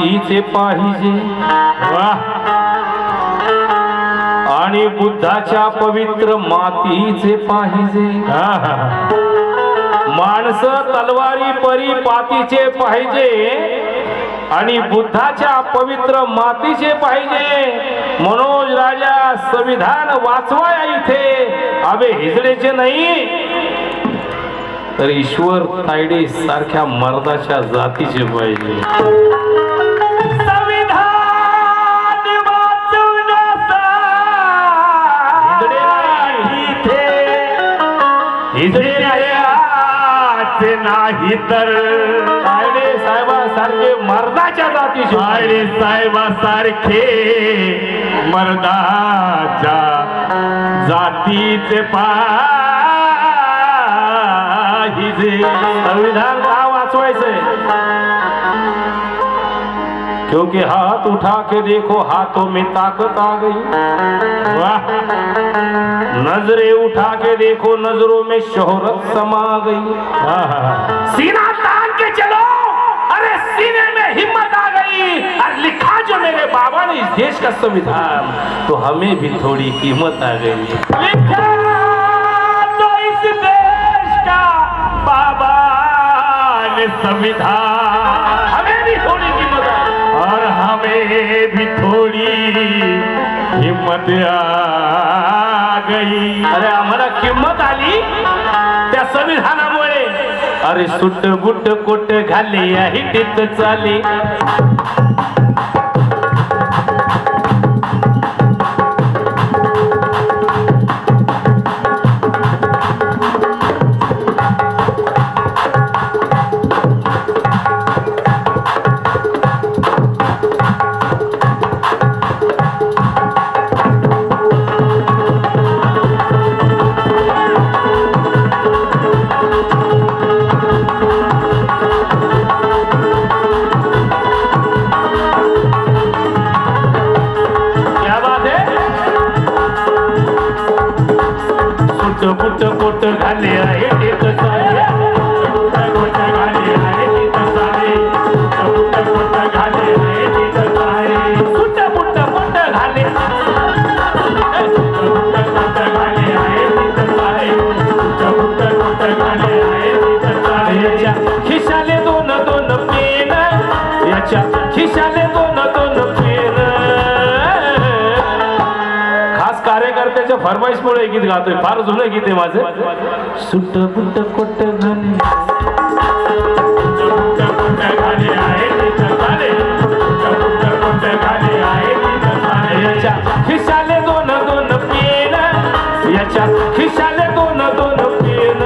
पातीचे पाहिजे. आणि बुद्धाच्या पवित्र मातीचे पाहिजे. माणस तलवारी परी पातीचे पाहिजे. आणि बुद्धाच्या पवित्र मातीचे पाहिजे. मनोज राजा संविधान वाचवाया इथे. अबे हिजडेचे नाही. तर ईश्वर तायडे सारख्या मर्दाच्या जातीचे पाहिजे नाही तर. तायडे साहेबासारखे मर्दाच्या जातीचे साडे साहेबासारखे मर्दाच्या जातीचे संविधान का वाचवायचंय क्योंकि हाथ उठा के देखो हाथों में ताकत आ गई। वाह! नजरे उठा के देखो नजरों में शोहरत समा गई। सीना तान के चलो। अरे सीने में हिम्मत आ गई। और लिखा जो मेरे बाबा ने इस देश का संविधान तो हमें भी थोड़ी कीमत आ गई। ने संविधान। हमें भी थोड़ी गई और हमें भी थोडी हिम्मत आ गई। अरे आम्हाला किंमत आली त्या संविधानामुळे. अरे सुट बुट कोट घाले हिटीत चाले? फरमाईशमुळे गीत गातोय फार जुनं गीत आहे माझं. सुट बुट कोट याच्या खिशाले दोन दोन पेन याच्या खिशाले दोन दोन पेन.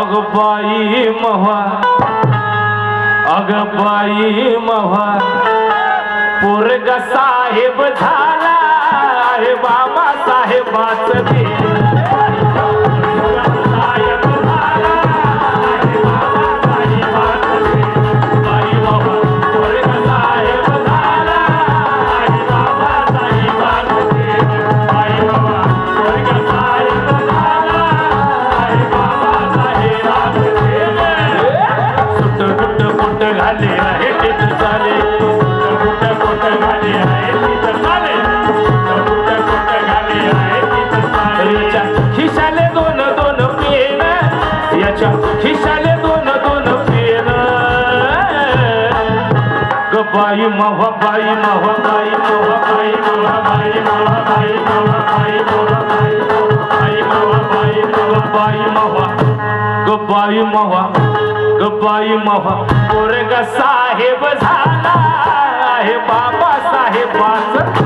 अग बाई मवा अग बाई मवा पोरग साहेब झाला. साहेबाबा साहेबाच बाई महाबाई बाई महा बाई महा बाई महा बाई महा बाई महा बाई महा बाई बाई महा बाई महा बाई महा गबाई महा गबाई महा पोरग साहेब झाला आहे बाबा साहेबाचं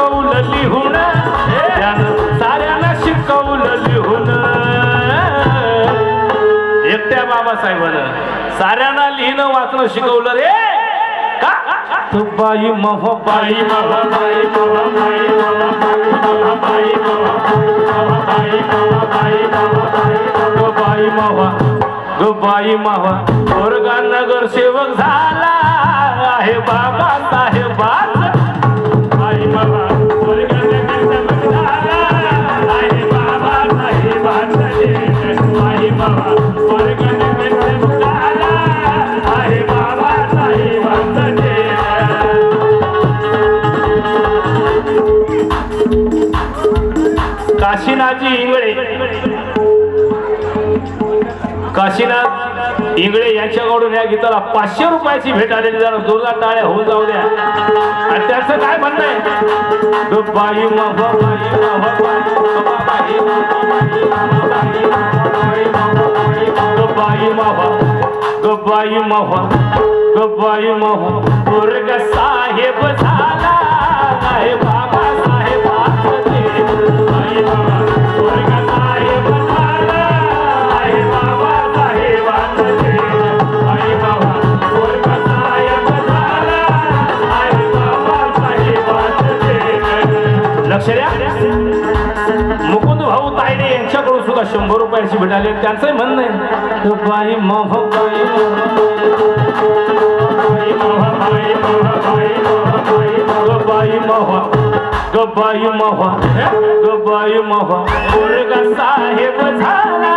बाबासाहेबानं साऱ्यांना लिहिणं वाचणं शिकवलं रे का बाई मह बाई बाई बाई बाबा बाई बाबा बाई बाबा बाई बाबा बाई बाबा बाई बाबा बाई बाबा बाई मावा ग नगर सेवक झाला आहे बाबा साहेब बाई बाबा पोरगाने कसं झाला आहे बाबा साहेब बाई मावा काशीनाथजी इंगळे काशीनाथ इंगळे यांच्याकडून या गीताला पाचशे रुपयाची भेट आलेली जरा जोरदार टाळ्या होऊन जाऊ द्या आणि त्याचं काय म्हणणं आहे ग महा मह महा मह बाई मह मुकुंद भाऊ तायडे यांच्याकडून सुद्धा शंभर रुपयाची भेटाले त्यांचंही म्हणणं आहे बाई गबाई महा गबाई महा गबाई साहेब झाला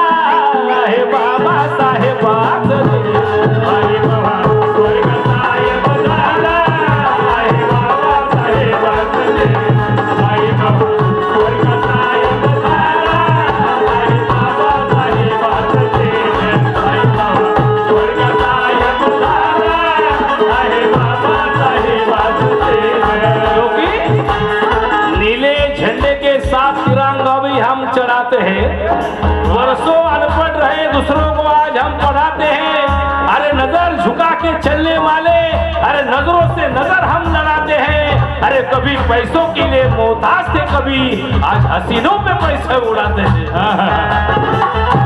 आहे बाबा साहेब के चलने वाले, अरे नज़रों से नज़र हम लड़ाते हैं। अरे कभी पैसों के लिए मोहताज थे कभी, आज हसीनों पे पैसे उड़ाते हैं।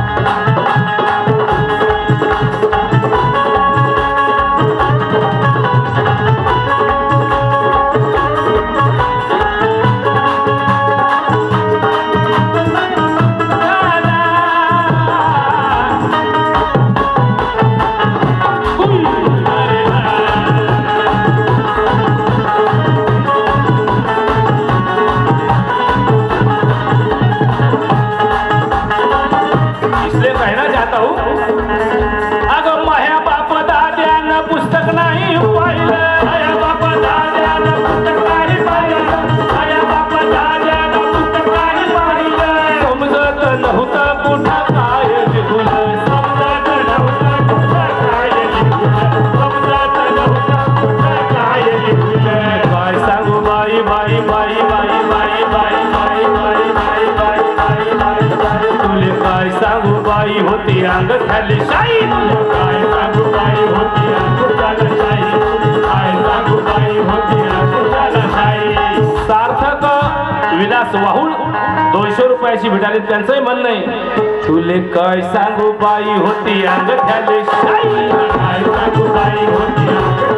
विलास वाहून दोनशे रुपयाची भेटाली त्यांचंही म्हणणं आहे तुले काय सांगू बाई होती अंगठ्याले शाई. काय सांगू बाई होती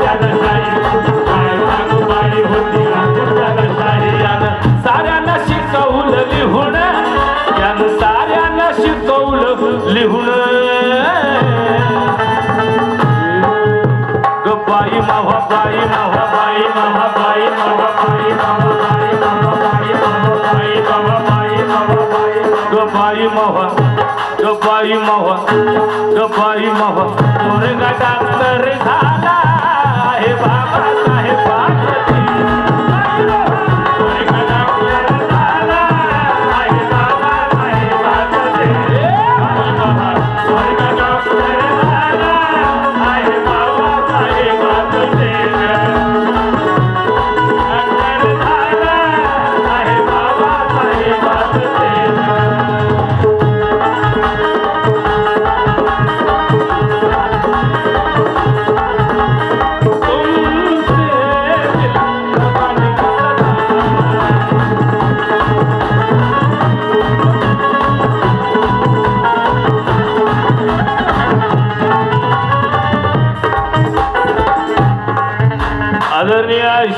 काय सांगू बाई होती यानं साऱ्यांना शिकवलं लिहून यानं साऱ्यांना शिकवलं लिहून. ग बाई मावा बाई मावा. बाई मावा पोरगा डॉक्टर झाला. आहे बाबा साहेब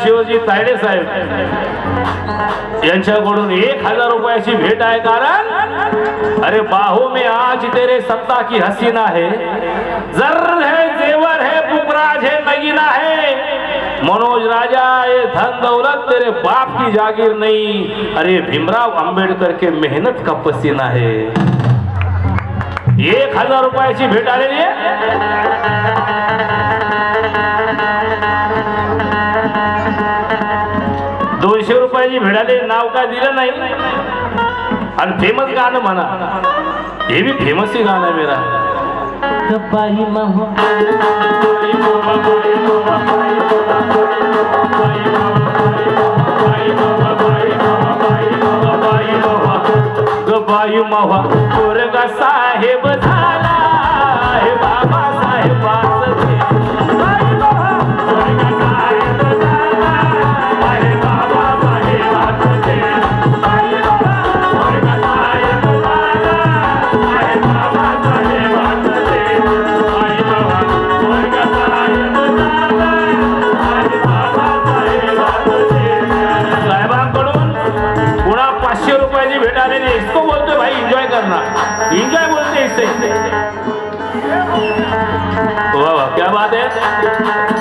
शिवजी तायडे साहेब यांच्याकडून एक हजार रुपयाची भेट आहे कारण अरे बाहू में आज तेरे सत्ता की हसीना है जर है जेवर है पुपराज है नगीना है. मनोज राजा ये धन दौलत तेरे बाप की जागीर नहीं. अरे भीमराव आंबेडकर के मेहनत का पसीना है. एक हजार रुपयाची भेट आलेली आहे. दोनशे रुपयाची भेटाले नाव काय दिलं नाही? आणि फेमस गाणं म्हणा. हे बी फेमस गाणं आहे मेरा महो. बाई महा पोरगा साहेब झाला. हे बाबा साहेब रुपयाची भेट आलेली आहे. इसको बोलतोय भाई एन्जॉय करना एन्जॉय बोलते इससे वाह वाह क्या बात है?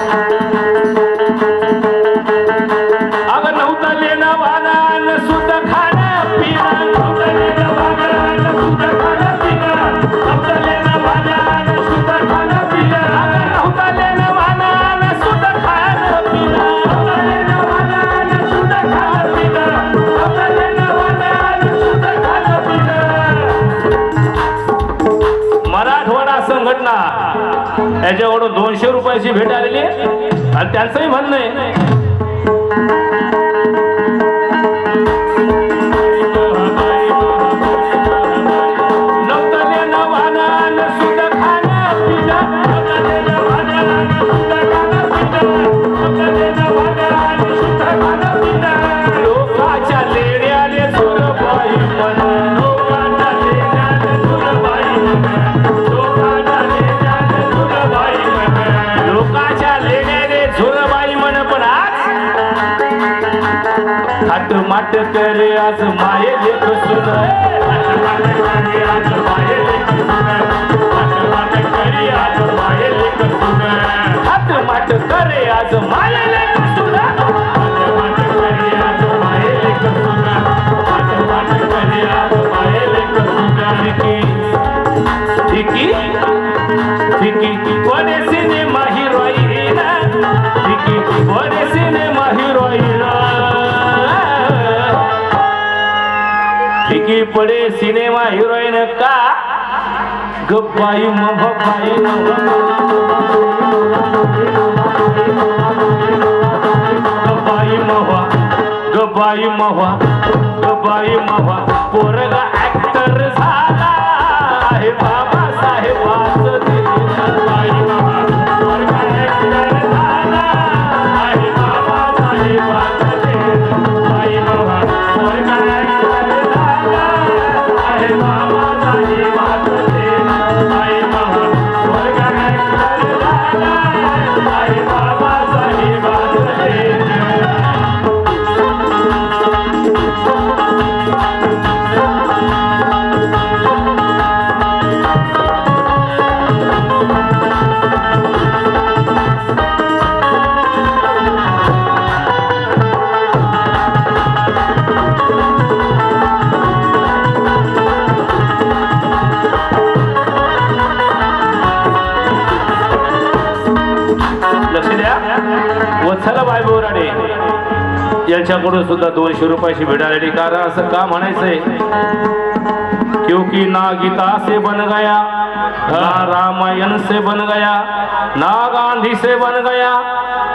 त्याच्याकडून दोनशे रुपयाची भेट आलेली आहे. आणि त्यांचंही म्हणणं आहे. माट करे आज माये लेख सुन माट करे आज माये लेख सुन थाट माट करे आज माये लेख सुन थाट माट करे आज माये लेख फिकी पडे सिनेमा हिरोईन का? गप्पाई मबाई गप्पाई मवा गप्पाई मवा गप्पाई मवा पोरगा बाय बोराडे यांच्याकडून सुद्धा दोनशे रुपयाची भेट आलेली. कारण असं का म्हणायचंय क्योंकि ना गीता से बन गया ना रामायण से बन गया ना गांधी से बन गया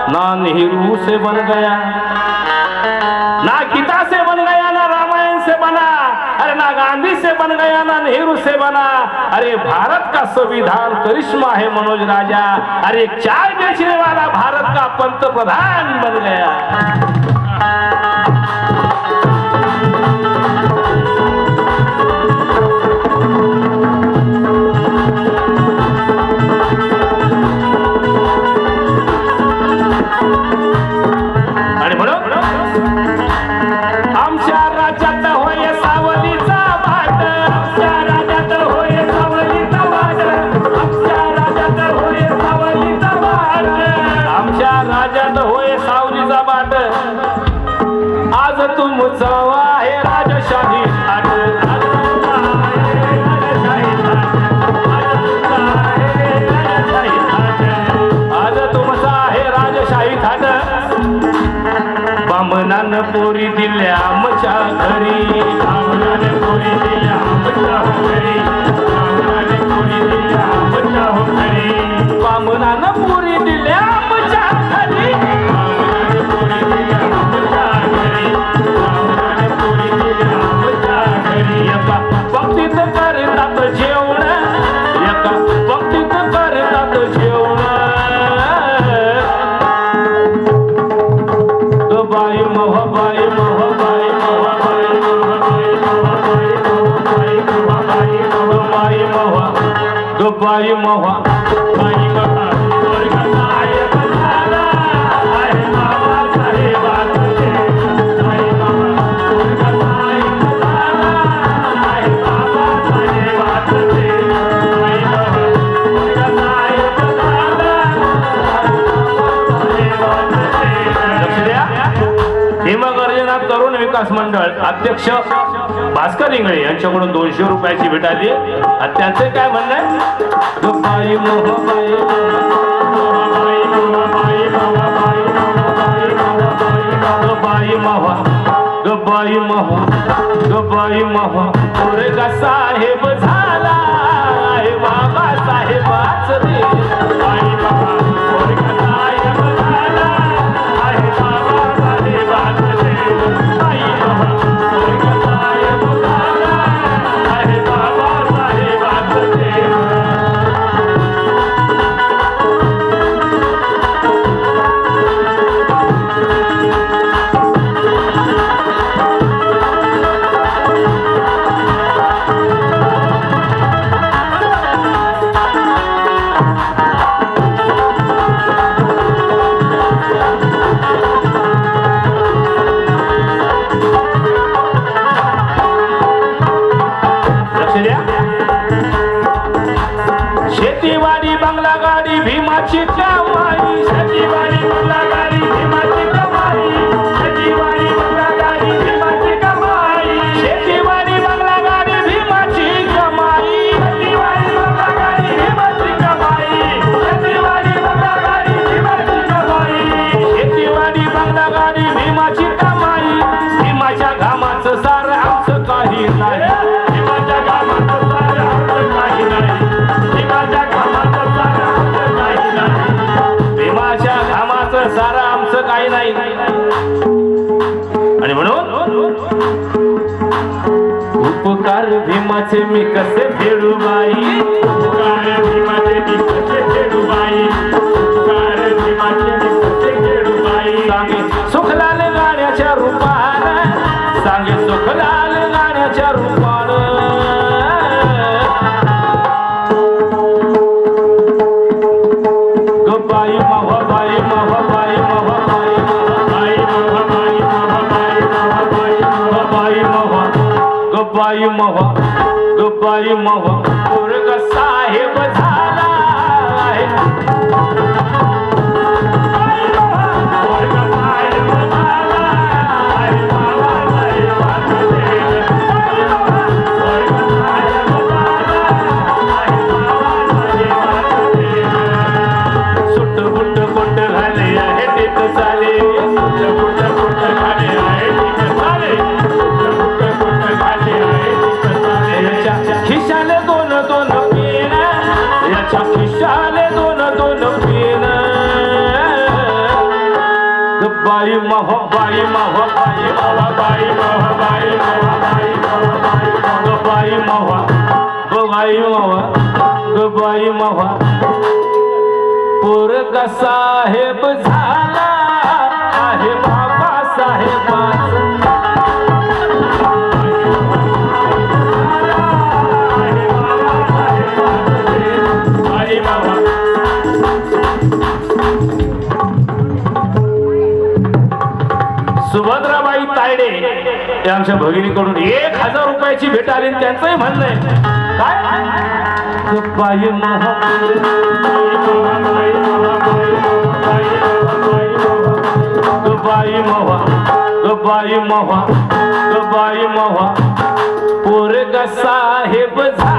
ना नेहरू से बन गया। ना गीता ना गांधी से बन गया ना नेहरू से बना। अरे भारत का संविधान करिश्मा है मनोज राजा। अरे चाय बेचने वाला भारत का पंतप्रधान बन गया। अध्यक्ष भास्कर इंगळे यांच्याकडून दोनशे रुपयाची भेट आली आणि त्यांचं काय म्हणणं आहे? मवा दुपारी मवा दुर्ग साहेब झा बाई मह बाई मह बाई मह बाई मह बाई मह बाई मह बाई मह बाई मह बाई मह बाई मह पोरगा साहेब झाला आहे बाबा साहेब आमच्या भगिनीकडून एक हजार रुपयाची भेट आली त्यांचंही म्हणणं आहे काय मोहा मोहा पोर कसा हे बझा